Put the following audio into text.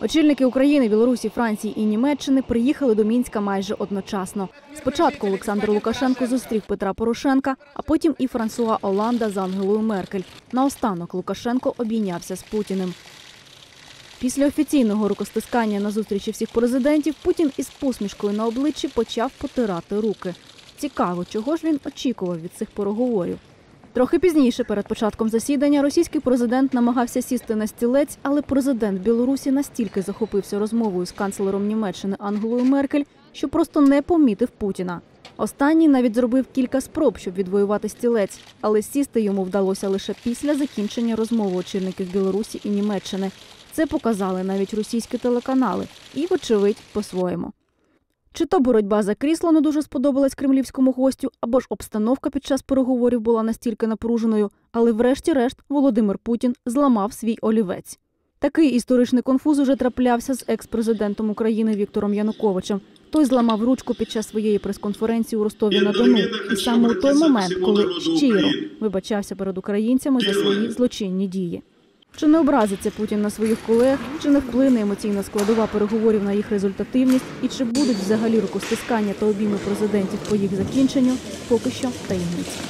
Очільники України, Білорусі, Франції і Німеччини приїхали до Мінська майже одночасно. Спочатку Олександр Лукашенко зустрів Петра Порошенка, а потім і Франсуа Оланда з Ангелою Меркель. Наостанок Лукашенко обійнявся з Путіним. Після офіційного рукостискання на зустрічі всіх президентів Путін із посмішкою на обличчі почав потирати руки. Цікаво, чого ж він очікував від цих переговорів. Трохи пізніше, перед початком засідання, російський президент намагався сісти на стілець, але президент Білорусі настільки захопився розмовою з канцлером Німеччини Ангелою Меркель, що просто не помітив Путіна. Останній навіть зробив кілька спроб, щоб відвоювати стілець, але сісти йому вдалося лише після закінчення розмови очільників Білорусі і Німеччини. Це показали навіть російські телеканали, і, вочевидь, по-своєму. Чи то боротьба за крісло не дуже сподобалась кремлівському гостю, або ж обстановка під час переговорів була настільки напруженою, але врешті-решт Володимир Путін зламав свій олівець. Такий історичний конфуз уже траплявся з екс-президентом України Віктором Януковичем. Той зламав ручку під час своєї прес-конференції у Ростові на Дону, і саме у той момент, коли щиро вибачався перед українцями за свої злочинні дії. Чи не образиться Путін на своїх колег, чи не вплине емоційна складова переговорів на їх результативність, і чи будуть взагалі рукостискання та обійми президентів по їх закінченню, поки що таємниця.